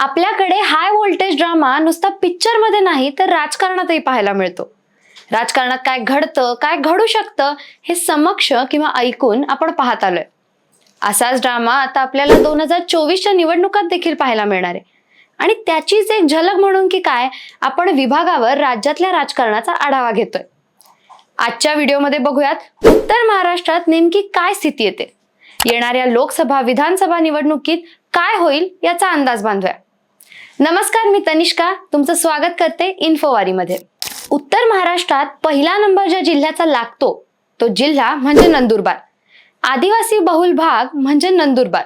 आपल्याकडे high voltage drama नुसता पिक्चरमध्ये नाही तर राजकारणातही पाहायला मिळतो. राजकारणात काय घडतं काय घडू शकतं हे समक्ष किंवा ऐकून आपण पाहत आलोय. असाच ड्रामा आता आपल्याला दोन हजार चोवीसच्या निवडणुकात देखील पाहायला मिळणार आहे. आणि त्याचीच एक झलक म्हणून की काय आपण विभागावर राज्यातल्या राजकारणाचा आढावा घेतोय. आजच्या व्हिडिओमध्ये बघूयात उत्तर महाराष्ट्रात नेमकी काय स्थिती येते? येणाऱ्या लोकसभा विधानसभा निवडणुकीत काय होईल याचा अंदाज बांधूया. नमस्कार मी तनिष्का. तुमचं स्वागत करते इन्फोवारीमध्ये. उत्तर महाराष्ट्रात पहिला नंबर ज्या जिल्ह्याचा लागतो तो जिल्हा म्हणजे नंदुरबार. आदिवासी बहुल भाग म्हणजे नंदुरबार.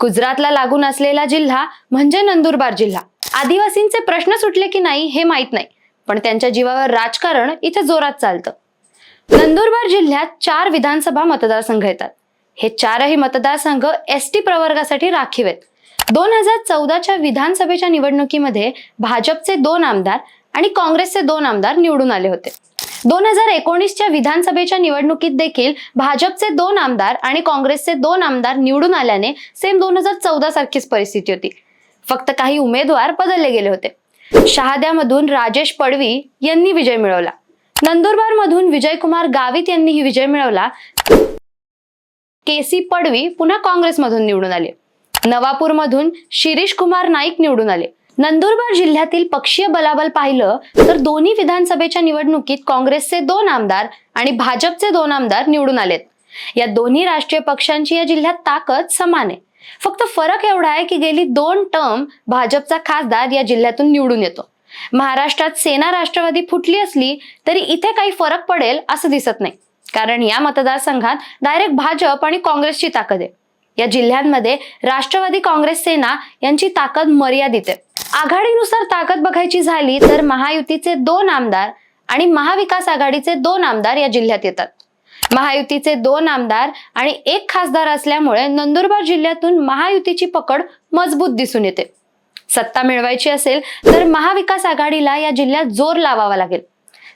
गुजरातला लागून असलेला जिल्हा म्हणजे नंदुरबार जिल्हा. आदिवासींचे प्रश्न सुटले की नाही हे माहीत नाही पण त्यांच्या जीवावर राजकारण इथे जोरात चालतं. नंदुरबार जिल्ह्यात चार विधानसभा मतदारसंघ येतात. हे चारही मतदारसंघ एस टी प्रवर्गासाठी राखीव आहेत. दोन हजार चौदाच्या विधानसभेच्या निवडणुकीमध्ये भाजपचे दोन आमदार आणि काँग्रेसचे दोन आमदार निवडून आले होते. दोन हजार एकोणीसच्या विधानसभेच्या निवडणुकीत देखील भाजपचे दोन आमदार आणि काँग्रेसचे दोन आमदार निवडून आल्याने सेम दोन हजार चौदा सारखीच परिस्थिती होती. फक्त काही उमेदवार बदलले गेले होते. शहाद्यामधून राजेश पडवी यांनी विजय मिळवला. नंदुरबारमधून विजयकुमार गावित यांनीही विजय मिळवला. केसी पडवी पुन्हा काँग्रेसमधून निवडून आले. नवापूरमधून शिरीष कुमार नाईक निवडून आले. नंदुरबार जिल्ह्यातील पक्षीय बलाबल पाहिलं तर दोन्ही विधानसभेच्या निवडणुकीत काँग्रेसचे दोन आमदार आणि भाजपचे दोन आमदार निवडून आलेत. या दोन्ही राष्ट्रीय पक्षांची या जिल्ह्यात ताकद समान आहे. फक्त फरक एवढा आहे की गेली दोन टर्म भाजपचा खासदार या जिल्ह्यातून निवडून येतो. महाराष्ट्रात सेना राष्ट्रवादी फुटली असली तरी इथे काही फरक पडेल असं दिसत नाही. कारण या मतदारसंघात डायरेक्ट भाजप आणि काँग्रेसची ताकद आहे. या जिल्ह्यांमध्ये राष्ट्रवादी काँग्रेस सेना यांची ताकद मर्यादित आहे. आघाडीनुसार ताकद बघायची झाली तर महायुतीचे दोन आमदार आणि महाविकास आघाडीचे दोन आमदार या जिल्ह्यात येतात. महायुतीचे दोन आमदार आणि एक खासदार असल्यामुळे नंदुरबार जिल्ह्यातून महायुतीची पकड मजबूत दिसून येते. सत्ता मिळवायची असेल तर महाविकास आघाडीला या जिल्ह्यात जोर लावावा लागेल.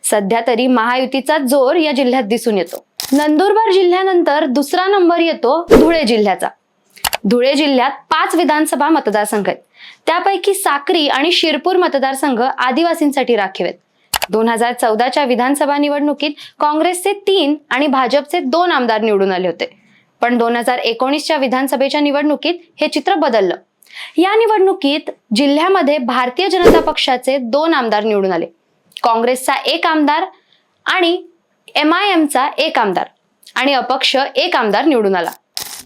सध्या तरी महायुतीचा जोर या जिल्ह्यात दिसून येतो. नंदुरबार जिल्ह्यानंतर दुसरा नंबर येतो धुळे जिल्ह्याचा. धुळे जिल्ह्यात पाच विधानसभा मतदारसंघ आहेत. त्यापैकी साक्री आणि शिरपूर मतदारसंघ आदिवासींसाठी राखीव आहेत दोन हजार चौदाच्या विधानसभा निवडणुकीत काँग्रेसचे तीन आणि भाजपचे दोन आमदार निवडून आले होते. पण दोन हजार एकोणीसच्या विधानसभेच्या निवडणुकीत हे चित्र बदललं. या निवडणुकीत जिल्ह्यामध्ये भारतीय जनता पक्षाचे दोन आमदार निवडून आले. काँग्रेसचा एक आमदार आणि एम आय एमचा एक आमदार आणि अपक्ष एक आमदार निवडून आला.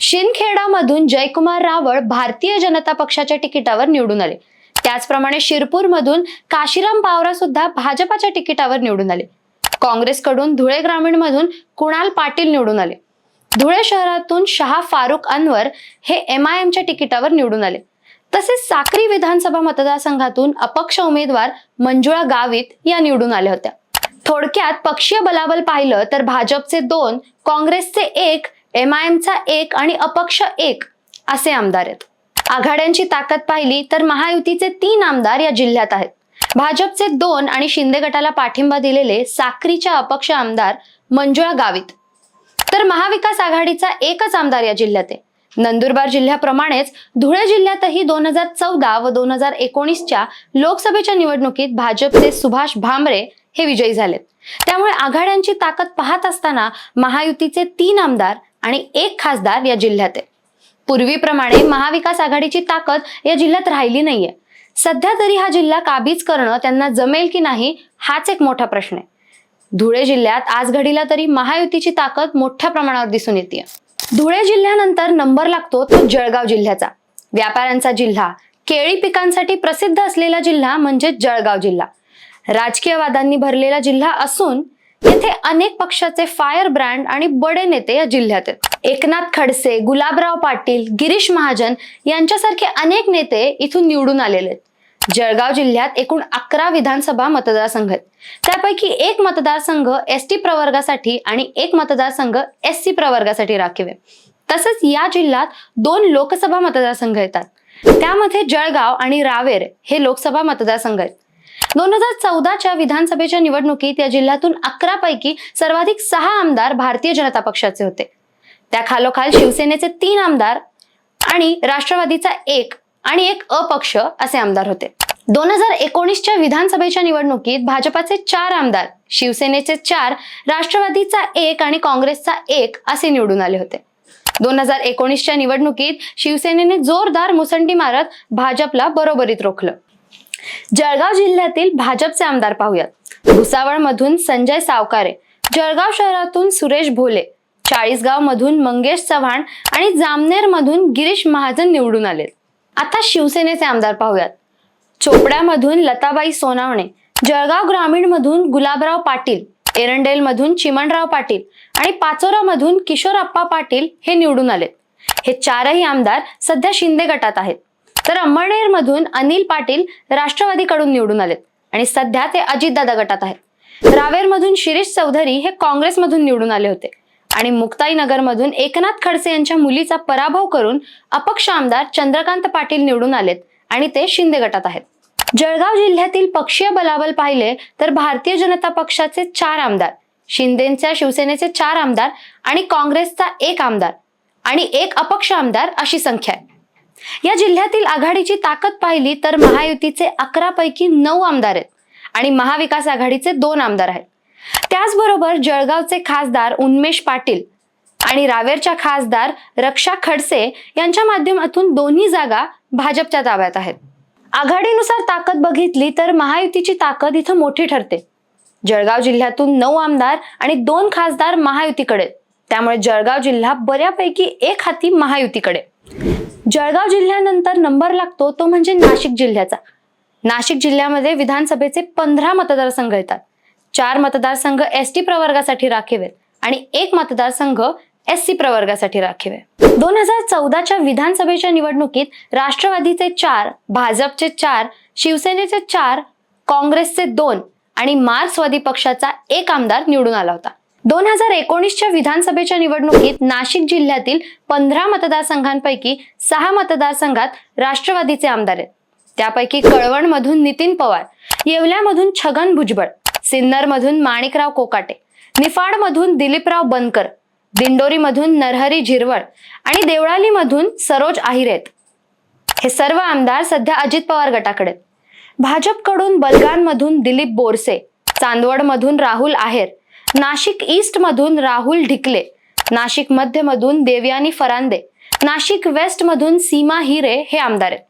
शिंदखेडामधून जयकुमार रावळ भारतीय जनता पक्षाच्या तिकिटावर निवडून आले. त्याचप्रमाणे शिरपूरमधून काशीराम पावरा सुद्धा भाजपाच्या तिकिटावर निवडून आले. काँग्रेसकडून धुळे ग्रामीणमधून कुणाल पाटील निवडून आले. धुळे शहरातून शहा फारुख अनवर हे एम आय एमच्या तिकिटावर निवडून आले. तसेच साक्री विधानसभा मतदारसंघातून अपक्ष उमेदवार मंजुळा गावित या निवडून आल्या होत्या. थोडक्यात पक्षीय बलाबल पाहिलं तर भाजपचे दोन काँग्रेसचे एक एम आय एमचा एक आणि अपक्ष एक असे आमदार आहेत. आघाड्यांची ताकद पाहिली तर महायुतीचे तीन आमदार या जिल्ह्यात आहेत. भाजपचे दोन आणि शिंदे गटाला पाठिंबा दिलेले साक्रीच्या अपक्ष आमदार मंजुळा गावित. तर महाविकास आघाडीचा एकच आमदार या जिल्ह्यात आहे. नंदुरबार जिल्ह्याप्रमाणेच धुळे जिल्ह्यातही दोन हजार चौदा व दोन हजार एकोणीसच्या लोकसभेच्या निवडणुकीत भाजपचे सुभाष भामरे हे विजयी झालेत त्यामुळे आघाड्यांची ताकद पाहत असताना महायुतीचे तीन आमदार आणि एक खासदार या जिल्ह्यात आहे. पूर्वीप्रमाणे महाविकास आघाडीची ताकद या जिल्ह्यात राहिली नाहीये. सध्या तरी हा जिल्हा काबीज करणं त्यांना जमेल की नाही हाच एक मोठा प्रश्न आहे. धुळे जिल्ह्यात आज घडीला तरी महायुतीची ताकद मोठ्या प्रमाणावर दिसून येते धुळे जिल्ह्यानंतर नंबर लागतो तो जळगाव जिल्ह्याचा. व्यापाऱ्यांचा जिल्हा केळी पिकांसाठी प्रसिद्ध असलेला जिल्हा म्हणजे जळगाव जिल्हा. राजकीय वादांनी भरलेला जिल्हा असून येथे अनेक पक्षाचे फायर ब्रँड आणि बडे नेते या जिल्ह्यात आहेत. एकनाथ खडसे गुलाबराव पाटील गिरीश महाजन यांच्यासारखे अनेक नेते इथून निवडून आलेले आहेत. जळगाव जिल्ह्यात एकूण अकरा विधानसभा मतदारसंघ आहेत. त्यापैकी एक मतदारसंघ एस टी प्रवर्गासाठी आणि एक मतदारसंघ एस सी प्रवर्गासाठी राखीव आहे. तसंच या जिल्ह्यात दोन लोकसभा मतदारसंघ येतात. त्यामध्ये जळगाव आणि रावेर हे लोकसभा मतदारसंघ आहेत. दोन हजार चौदाच्या विधानसभेच्या निवडणुकीत या जिल्ह्यातून अकरा पैकी सर्वाधिक सहा आमदार भारतीय जनता पक्षाचे होते. त्या खालोखाल शिवसेनेचे तीन आमदार आणि राष्ट्रवादीचा एक आणि एक अपक्ष असे आमदार होते. दोन हजार एकोणीसच्या विधानसभेच्या निवडणुकीत भाजपाचे चार आमदार शिवसेनेचे चार राष्ट्रवादीचा एक आणि काँग्रेसचा एक असे निवडून आले होते. दोन हजार एकोणीसच्या निवडणुकीत शिवसेनेने जोरदार मुसंडी मारत भाजपला बरोबरीत रोखलं. जळगाव जिल्ह्यातील भाजपचे आमदार पाहूयात. भुसावळ मधून संजय सावकारे जळगाव शहरातून सुरेश भोले चाळीसगाव मधून मंगेश चव्हाण आणि जामनेर मधून गिरीश महाजन निवडून आले आता शिवसेनेचे आमदार पाहूयात. चोपड्यामधून लताबाई सोनावणे जळगाव ग्रामीण मधून गुलाबराव पाटील एरंडेल मधून चिमणराव पाटील आणि पाचोरामधून किशोरप्पा पाटील हे निवडून आलेत. हे चारही आमदार सध्या शिंदे गटात आहेत. तर अंमळनेर मधून अनिल पाटील राष्ट्रवादीकडून निवडून आलेत आणि सध्या ते अजितदादा गटात आहेत. रावेर मधून शिरीष चौधरी हे काँग्रेसमधून निवडून आले होते. आणि मुक्ताईनगरमधून एकनाथ खडसे यांच्या मुलीचा पराभव करून अपक्ष आमदार चंद्रकांत पाटील निवडून आलेत आणि ते शिंदे गटात आहेत. जळगाव जिल्ह्यातील पक्षीय बलाबल पाहिले तर भारतीय जनता पक्षाचे चार आमदार शिंदेच्या शिवसेनेचे चार आमदार आणि काँग्रेसचा एक आमदार आणि एक अपक्ष आमदार अशी संख्या आहे. या जिल्ह्यातील आघाडीची ताकद पाहिली तर महायुतीचे अकरा पैकी नऊ आमदार आहेत आणि महाविकास आघाडीचे दोन आमदार आहेत. त्याचबरोबर जळगावचे खासदार उन्मेष पाटील आणि रावेरच्या खासदार रक्षा खडसे यांच्या माध्यमातून दोन्ही जागा भाजपच्या ताब्यात आहेत. आघाडीनुसार ताकद बघितली तर महायुतीची ताकद इथं मोठी ठरते. जळगाव जिल्ह्यातून नऊ आमदार आणि दोन खासदार महायुतीकडे. त्यामुळे जळगाव जिल्हा बऱ्यापैकी एक हाती महायुतीकडे. जळगाव जिल्ह्यानंतर नंबर लागतो तो म्हणजे नाशिक जिल्ह्याचा. नाशिक जिल्ह्यामध्ये विधानसभेचे पंधरा मतदारसंघ येतात. चार मतदारसंघ एस टी प्रवर्गासाठी राखीव आहेत आणि एक मतदारसंघ एस सी प्रवर्गासाठी राखीव आहे दोन हजार चौदाच्या विधानसभेच्या निवडणुकीत राष्ट्रवादीचे चार भाजपचे चार शिवसेनेचे चार काँग्रेसचे दोन आणि मार्क्सवादी पक्षाचा एक आमदार निवडून आला होता. दोन हजार एकोणीसच्या विधानसभेच्या निवडणुकीत नाशिक जिल्ह्यातील पंधरा मतदारसंघांपैकी सहा मतदारसंघात राष्ट्रवादीचे आमदार आहेत. त्यापैकी कळवणमधून नितीन पवार येवल्यामधून छगन भुजबळ सिन्नरमधून माणिकराव कोकाटे निफाडमधून दिलीपराव बनकर दिंडोरीमधून नरहरी झिरवळ आणि देवळालीमधून सरोज आहिर आहेत. हे सर्व आमदार सध्या अजित पवार गटाकडे भाजपकडून बलगानमधून दिलीप बोरसे चांदवडमधून राहुल आहेर नाशिक ईस्ट मधून राहुल ढिकले नाशिक मध्य मधून देवयानी फरांदे नाशिक वेस्ट मधून सीमा हिरे हे आमदार आहेत.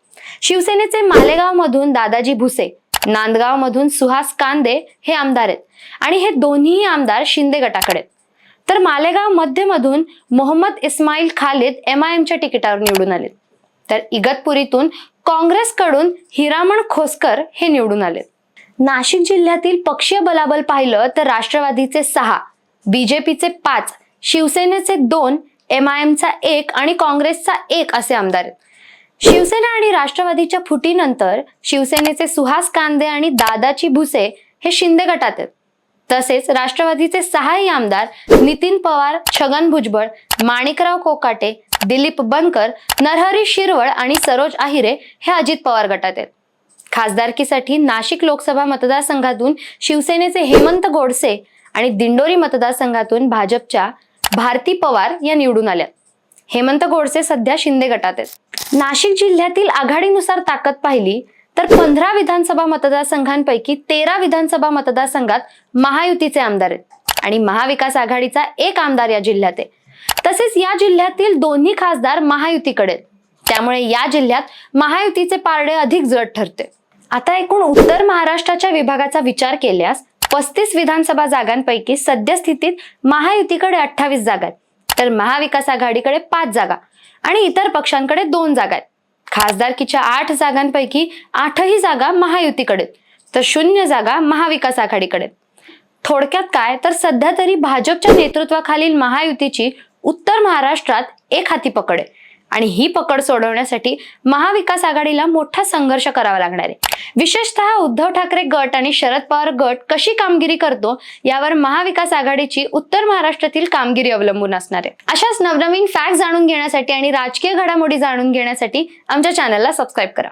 शिवसेनेचे मालेगाव मधून दादाजी भुसे नांदगाव मधून सुहास कांदे हे आमदार आहेत. आणि हे दोन्ही आमदार शिंदे गटाकडे आहेत. तर मालेगाव मध्यमधून मोहम्मद इस्माईल खालिद एम आय एमच्या तिकिटावर निवडून आले तर इगतपुरीतून काँग्रेसकडून हिरामण खोसकर हे निवडून आले नाशिक जिल्ह्यातील पक्षीय बलाबल पाहिलं तर राष्ट्रवादीचे सहा बीजेपीचे पाच शिवसेनेचे दोन एम आय एमचा एक आणि काँग्रेसचा एक असे आमदार आहेत. शिवसेना आणि राष्ट्रवादीच्या फुटीनंतर शिवसेनेचे सुहास कांदे आणि दादाची भुसे हे शिंदे गटात आहेत. तसेच राष्ट्रवादीचे सहाही आमदार नितीन पवार छगन भुजबळ माणिकराव कोकाटे दिलीप बनकर नरहरी शिरवळ आणि सरोज आहिरे हे अजित पवार गटात आहेत. खासदारकीसाठी नाशिक लोकसभा मतदारसंघातून शिवसेनेचे हेमंत गोडसे आणि दिंडोरी मतदारसंघातून भाजपच्या भारती पवार या निवडून आल्या. हेमंत गोडसे सध्या शिंदे गटात आहेत. नाशिक जिल्ह्यातील आघाडीनुसार ताकद पाहिली तर पंधरा विधानसभा मतदारसंघांपैकी तेरा विधानसभा मतदारसंघात महायुतीचे आमदार आहेत आणि महाविकास आघाडीचा एक आमदार या जिल्ह्यात आहे. तसेच या जिल्ह्यातील दोन्ही खासदार महायुतीकडे त्यामुळे या जिल्ह्यात महायुतीचे पारडे अधिक जड ठरते. आता एकूण उत्तर महाराष्ट्राच्या विभागाचा विचार केल्यास पस्तीस विधानसभा जागांपैकी सद्यस्थितीत महायुतीकडे अठ्ठावीस जागा आहेत. तर महाविकास आघाडीकडे पाच जागा आणि इतर पक्षांकडे दोन जागा आहेत. खासदारकीच्या आठ जागांपैकी आठही जागा महायुतीकडे तर शून्य जागा महाविकास आघाडीकडे थोडक्यात काय? तर सध्या तरी भाजपच्या नेतृत्वाखालील महायुतीची उत्तर महाराष्ट्रात एक हाती पकड आहे. आणि ही पकड सोडवण्यासाठी महाविकास आघाडीला मोठा संघर्ष करावा लागणार आहे. विशेषतः उद्धव ठाकरे गट आणि शरद पवार गट कशी कामगिरी करतो यावर महाविकास आघाडीची उत्तर महाराष्ट्रातील कामगिरी अवलंबून असणार आहे. अशाच नवनवीन फॅक्ट जाणून घेण्यासाठी आणि राजकीय घडामोडी जाणून घेण्यासाठी आमच्या चॅनलला सबस्क्राईब करा.